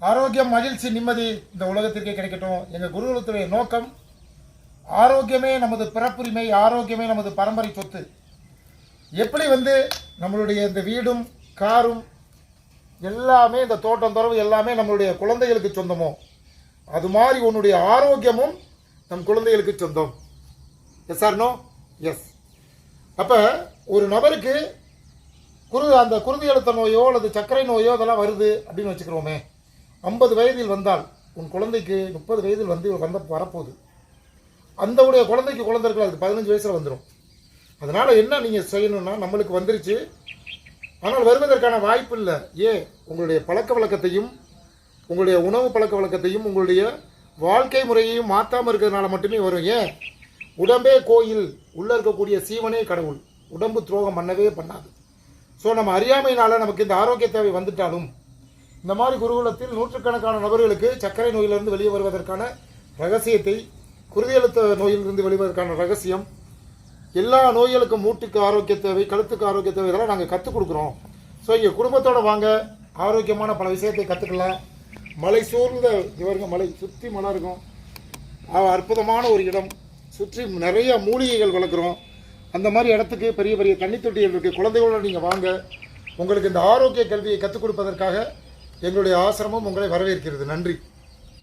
ஆரோக்கியம் மகிழ்ச்சி நிம்மதி இந்த உலகத்திற்கே கிடைக்கட்டும். எங்கள் குருகுலத்துடைய நோக்கம் ஆரோக்கியமே நமது பிறப்புரிமை ஆரோக்கியமே நமது பரம்பரை சொத்து. எப்படி வந்து நம்மளுடைய இந்த வீடும் காரும் எல்லாமே இந்த தோட்டம் துறவு எல்லாமே நம்மளுடைய குழந்தைகளுக்கு சொந்தமோ? அது மாதிரி உன்னுடைய ஆரோக்கியமும் நம் குழந்தைகளுக்கு சொந்தம். எஸ் ஆர் நோ எஸ் அப்போ ஒரு நபருக்கு குரு அந்த குருதி அழுத்த நோயோ அல்லது சர்க்கரை நோயோ அதெல்லாம் வருது அப்படின்னு வச்சுக்கிறோமே. ஐம்பது வயதில் வந்தால் உன் குழந்தைக்கு முப்பது வயதில் வந்து வந்த வரப்போகுது. அந்த உடைய குழந்தைக்கு குழந்தை இருக்கலாம் அது பதினஞ்சு வயசில் வந்துடும் அதனால் என்ன நீங்கள் செய்யணும்னா நம்மளுக்கு வந்துருச்சு. ஆனால் வருவதற்கான வாய்ப்பு இல்லை. ஏன் உங்களுடைய பழக்க வழக்கத்தையும் உங்களுடைய உணவு பழக்க வழக்கத்தையும் உங்களுடைய வாழ்க்கை முறையையும் மாற்றாமல் இருக்கிறதுனால மட்டுமே வரும். ஏன் உடம்பே கோயில். உள்ளே இருக்கக்கூடிய சீவனே கடவுள். உடம்பு துரோகம் பண்ணவே பண்ணாது. ஸோ நம்ம அறியாமையினால நமக்கு இந்த ஆரோக்கிய தேவை வந்துட்டாலும் இந்த மாதிரி குருகுலத்தில் நூற்றுக்கணக்கான நபர்களுக்கு சர்க்கரை நோயிலிருந்து வெளியே வருவதற்கான ரகசியத்தை குருதியழுத்த நோயிலிருந்து வெளிவதற்கான ரகசியம் எல்லா நோய்களுக்கும் மூட்டுக்கு ஆரோக்கிய தேவை கழுத்துக்கு ஆரோக்கிய தேவை இதெல்லாம் நாங்கள் கற்றுக் கொடுக்குறோம். ஸோ இங்கே குடும்பத்தோடு வாங்க. ஆரோக்கியமான பல விஷயத்தை கற்றுக்கலாம் மலை சூழ்ந்த இவருங்க மலை சுற்றி மலை இருக்கும். அற்புதமான ஒரு இடம். சுற்றி நிறைய மூலிகைகள் வளர்க்குறோம். அந்த மாதிரி இடத்துக்கு பெரிய பெரிய தண்ணி தொட்டிகள் இருக்குது குழந்தைகளோட நீங்கள் வாங்க. உங்களுக்கு இந்த ஆரோக்கிய கல்வியை கற்றுக் கொடுப்பதற்காக எங்களுடைய ஆசிரமம் உங்களை வரவேற்கிறது. நன்றி.